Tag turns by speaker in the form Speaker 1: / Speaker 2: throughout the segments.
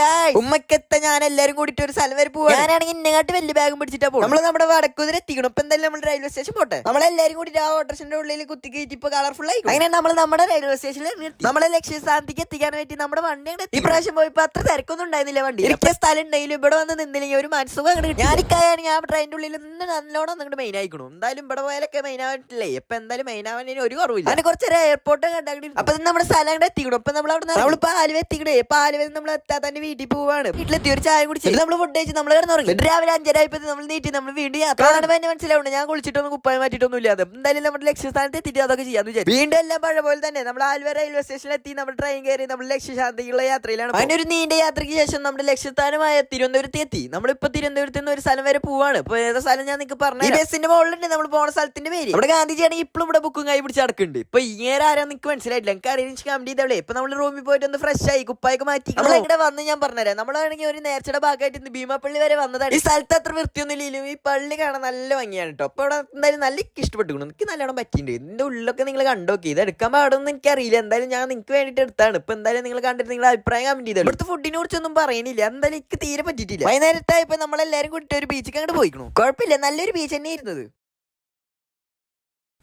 Speaker 1: ഗായ് ഉമ്മക്കെത്ത ഞാൻ എല്ലാരും കൂടിട്ട് ഒരു സ്ഥലം വരെ പോവാ ഞാനാണെങ്കിൽ ഇന്നങ്ങാട്ട് വലിയ ബാഗും പിടിച്ചിട്ടാ പോകും നമ്മൾ നമ്മുടെ വടക്കുതിരെ എത്തിക്കണം ഇപ്പൊ എന്തായാലും നമ്മൾ റെയിൽവേ സ്റ്റേഷൻ പോട്ടെ? നമ്മളെല്ലാരും കൂടി ആ ഓട്ടോസിന്റെ ഉള്ളിൽ കുത്തി കയറ്റി ഇപ്പൊ കളർഫുൾ ആയി അങ്ങനെ നമ്മൾ നമ്മുടെ റെയിൽവേ സ്റ്റേഷനിൽ നിർത്തി. നമ്മളെ ലക്ഷ്യസ്ഥാനത്തേക്ക് എത്തിക്കാൻ വേണ്ടി നമ്മുടെ വണ്ടി ഈ പ്രാവശ്യം പോയപ്പോ അത്ര തിരക്കൊന്നും ഉണ്ടായിരുന്നില്ല വണ്ടി. ഇരിക്കാൻ സ്ഥലം ഉണ്ടെങ്കിലും ഇവിടെ വന്ന് നിന്നില്ലെങ്കിൽ ഒരു മനസ്സുഖം അങ്ങോട്ട് ഞാൻ ഇക്കാണെങ്കിൽ ആ ട്രെയിനിന്റെ ഉള്ളിൽ നിന്ന് നല്ലോണം അങ്ങോട്ട് മെയിൻ ആയിക്കണു. എന്തായാലും ഇവിടെ പോയാലൊക്കെ മെയിൻ ആയിട്ടില്ലേ ഇപ്പൊ എന്തായാലും മെയിൻ ആവാൻ ഒരു കുറവില്ല. അങ്ങനെ കുറച്ചൊരു എയർപോർട്ട് കണ്ടാക്കി അപ്പൊ നമ്മുടെ സ്ഥലം അങ്ങോട്ട് എത്തിക്കണം. ഇപ്പൊ നമ്മൾ അവിടെ നമ്മളിപ്പോ ആലുവ എത്തിക്കണേ. ഇപ്പൊ ആലുവ നമ്മൾ എത്താൻ തന്നെ വീട്ടിൽ പോവാണ്. വീട്ടിലെത്തി ഒരു ചായ കുടിച്ച്. നമ്മൾ ഫുഡ് കഴിച്ച് നമ്മൾ കിടന്നുറങ്ങി. രാവിലെ അഞ്ചര ആയപ്പോ നമ്മൾ നീട്ടി നമ്മൾ വീണ്ടും യാത്ര എന്നെ മനസ്സിലാവുണ്ട്. ഞാൻ കുളിച്ചിട്ടൊന്നും കുപ്പായം മാറ്റിയിട്ടൊന്നും ഇല്ലാതെ എന്തായാലും നമ്മുടെ ലക്ഷ്യസ്ഥാനത്ത് എത്തിയിട്ട് അതൊക്കെ ചെയ്യാന്ന് വിചാരിച്ചു. വീണ്ടും എല്ലാം പഴയ പോലെ തന്നെ നമ്മൾ ആലുവ റെയിൽവേ സ്റ്റേഷനിൽ എത്തി നമ്മൾ ട്രെയിൻ കയറി നമ്മൾ ലക്ഷ്യശാന്തിക്കുള്ള യാത്രയിലാണ് അങ്ങനെ ഒരു നീണ്ട യാത്രയ്ക്ക് ശേഷം നമ്മുടെ ലക്ഷ്യസ്ഥാനമായ തിരുവനന്തപുരത്ത് എത്തി. നമ്മളിപ്പോ തിരുവനന്തപുരത്ത് നിന്ന് ഒരു സ്ഥലം വരെ പോവാണ്. ഇപ്പൊ ഏതാ സ്ഥലം ഞാൻ നിങ്ങൾക്ക് പറഞ്ഞു ബസ്സിന്റെ മുകളിലുണ്ട്. നമ്മൾ പോണ സ്ഥലത്തിന്റെ പേര്. നമ്മുടെ ഗാന്ധിജിയാണെങ്കിൽ ഇപ്പോഴും ഇവിടെ ബുക്കും കൈ പിടിച്ച് നടക്കുന്നുണ്ട്. ഇപ്പൊ ഇങ്ങനെ ആരാ നിങ്ങൾക്ക് മനസ്സിലായിട്ടില്ല. എനിക്ക് അറിയാൻ കമ്പനി ചെയ്തവളെ ഇപ്പൊ നമ്മൾ റൂമിൽ പോയിട്ട് ഒന്ന് ഫ്രഷ് ആയി കുപ്പായൊക്കെ മാറ്റി. നമ്മൾ ഇവിടെ വന്ന് ഞാൻ പറഞ്ഞുതരാം. നമ്മളാണെങ്കിൽ ഒരു നേർച്ചയുടെ ഭാഗമായിട്ട് ഇന്ന് ഭീമാപ്പള്ളി വരെ വന്നതാണ്. ഈ സ്ഥലത്ത് അത്ര വൃത്തിയൊന്നും ഇല്ലെങ്കിലും ഈ പള്ളി കാണാൻ നല്ല ഭംഗിയാണ് കേട്ടോ അപ്പൊ ഇവിടെ എന്തായാലും നല്ല എനിക്ക് ഇഷ്ടപ്പെട്ടു എനിക്ക് നല്ലോണം പറ്റിയിട്ടുണ്ട്. എന്റെ ഉള്ളിലൊക്കെ നിങ്ങൾ കണ്ടോക്കി. ഇത് എടുക്കാൻ പാടൊന്നും പാടുമെന്ന് എനിക്കറിയില്ല. എന്തായാലും ഞാൻ നിങ്ങൾക്ക് വേണ്ടിയിട്ട് എടുത്താണ്. ഇപ്പൊ എന്തായാലും നിങ്ങൾ കണ്ടിട്ട് നിങ്ങളുടെ അഭിപ്രായം കമന്റ് ചെയ്തത് ഇവിടുത്തെ ഫുഡിനെ കുറിച്ചൊന്നും പറയുന്നില്ല എന്തായാലും എനിക്ക് തീരെ പറ്റിയിട്ടില്ല. വൈകുന്നേരത്തായപ്പോ നമ്മളെല്ലാരും കൂട്ടിട്ട് ഒരു ബീച്ചിൽ അങ്ങോട്ട് പോയിക്കണു. കുഴപ്പമില്ല. നല്ലൊരു ബീച്ച് തന്നെ ഇരുന്നത്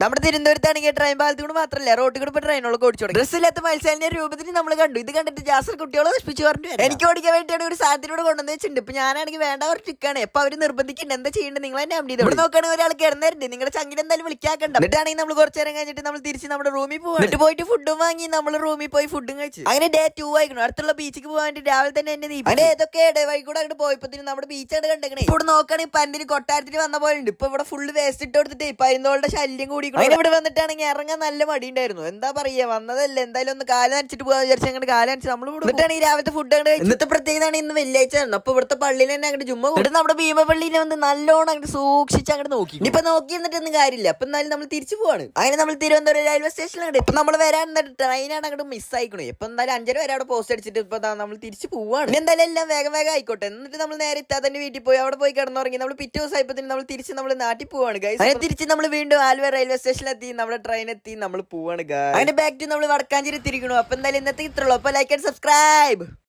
Speaker 1: നമ്മുടെ തിരുവനന്തപുരത്താണെങ്കിൽ ട്രെയിൻ പാലത്തിൽ കൂടെ മാത്രമല്ല റോട്ടിൽ കൂടെ ട്രെയിനുകളൊക്കെ ഓടിച്ചു തുടങ്ങി. ഡ്രസ് ഇല്ലാത്ത മത്സരം രൂപത്തിൽ നമ്മൾ കണ്ടു. ഇത് കണ്ടിട്ട് ജാസർ കുട്ടികളെ നശിപ്പിച്ചു പറഞ്ഞു എനിക്ക് ഓടിക്കാൻ വേണ്ടിയാണ് ഒരു സാധനത്തിലൂടെ കൊണ്ടുവന്ന് വെച്ചിട്ടുണ്ട്. ഇപ്പൊ ഞാനാണെങ്കിൽ വേണ്ട ഒരു ടിക്കാണ് എപ്പൊ അവർ നിർബന്ധിക്കുന്നുണ്ട് എന്താ ചെയ്യേണ്ടത്? നിങ്ങൾ തന്നെ അമ്പി ഇവിടെ നോക്കുകയാണെങ്കിൽ ഒരാൾ കിടന്നിട്ടുണ്ട് നിങ്ങളുടെ ചങ്കിന് എന്തായാലും വിളിക്കാക്കണ്ട. എന്നിട്ടാണെങ്കിൽ നമ്മൾ കുറച്ചു നേരം കഴിഞ്ഞിട്ട് നമ്മൾ തിരിച്ച് നമ്മുടെ റൂമിൽ പോകും എന്നിട്ട് പോയിട്ട് ഫുഡും വാങ്ങി നമ്മൾ റൂമിൽ പോയി ഫുഡും കഴിച്ചു. അങ്ങനെ ഡേ ടു ആയിക്കണം. അടുത്തുള്ള ബീച്ചിക്ക് പോകാൻ വേണ്ടി രാവിലെ തന്നെ എന്നെ നീ അങ്ങനെ ഏതൊക്കെ ഇടേ വൈകൂടെ അങ്ങോട്ട് പോയപ്പോ നമ്മുടെ ബീച്ചാണ് കണ്ടേക്കണേ. ഇവിടെ നോക്കുകയാണെങ്കിൽ പന്തിന് കൊട്ടാരത്തിൽ വന്ന പോലെ ഉണ്ട്. ഇപ്പൊ ഇവിടെ ഫുള്ള് വേസ്റ്റ് ഇട്ട് കൊടുത്തിട്ട് പരിന്തോളുടെ ശല്യം കൂടി അങ്ങനെ ഇവിടെ വന്നിട്ടാണെങ്കിൽ ഇറങ്ങാൻ നല്ല മടി ഉണ്ടായിരുന്നു എന്താ പറയുക വന്നതല്ലേ എന്തായാലും ഒന്ന് കാലം നനച്ചിട്ട് പോകാൻ വിചാരിച്ചു അങ്ങോട്ട് കാലം നനച്ച് നമ്മൾ ഇവിടെ ഈ രാവിലത്തെ ഫുഡ് അങ്ങോട്ട് ഇന്നത്തെ പ്രത്യേകതയാണ് ഇന്ന് വെള്ളിയാഴ്ച ആയിരുന്നു അപ്പൊ ഇവിടുത്തെ പള്ളിയിൽ തന്നെ അങ്ങോട്ട് ചുമ്മാ എന്നിട്ട് നമ്മുടെ ഭീമപള്ളിയിൽ വന്ന് നല്ലോണം അങ്ങോട്ട് സൂക്ഷിച്ച് അങ്ങോട്ട് നോക്കി. ഇപ്പൊ നോക്കി എന്നിട്ടൊന്നും കാര്യമില്ല. അപ്പൊ എന്നാലും നമ്മൾ തിരിച്ചു പോവാണ്. അങ്ങനെ നമ്മൾ തിരുവനന്തപുരം റെയിൽവേ സ്റ്റേഷനിലാണ് ഇപ്പൊ നമ്മൾ വരാൻ ട്രെയിനാണ് അങ്ങോട്ട് മിസ് ആയിക്കണേ. ഇപ്പൊ എന്തായാലും അഞ്ചര വരെ അവിടെ പോസ്റ്റ് അടിച്ചിട്ട് ഇപ്പൊ നമ്മൾ തിരിച്ചു പോവാണ്. എന്തായാലും എല്ലാം വേഗം വേഗം ആയിക്കോട്ടെ. എന്നിട്ട് നമ്മൾ നേരെ ഇത്താത്തന്റെ വീട്ടിൽ പോയി. അവിടെ പോയി കിടന്നുറങ്ങി. നമ്മൾ പിറ്റേ ദിവസം ആയപ്പോ നമ്മൾ തിരിച്ച് നമ്മൾ നാട്ടിൽ പോവാണ് ഗൈസ് തിരിച്ച് നമ്മൾ വീണ്ടും ആലുവ റെയിൽവേ സ്റ്റേഷനിൽ എത്തി നമ്മുടെ ട്രെയിൻ എത്തി നമ്മൾ പോവാണ് അങ്ങനെ ബാക്ക് ടു നമ്മൾ വടക്കാഞ്ചേരി തിരിക്കണു. അപ്പൊ എന്തായാലും ഇന്നത്തെ ഇത്രയുള്ളൂ. അപ്പൊ ലൈക്ക് ആൻഡ് സബ്സ്ക്രൈബ്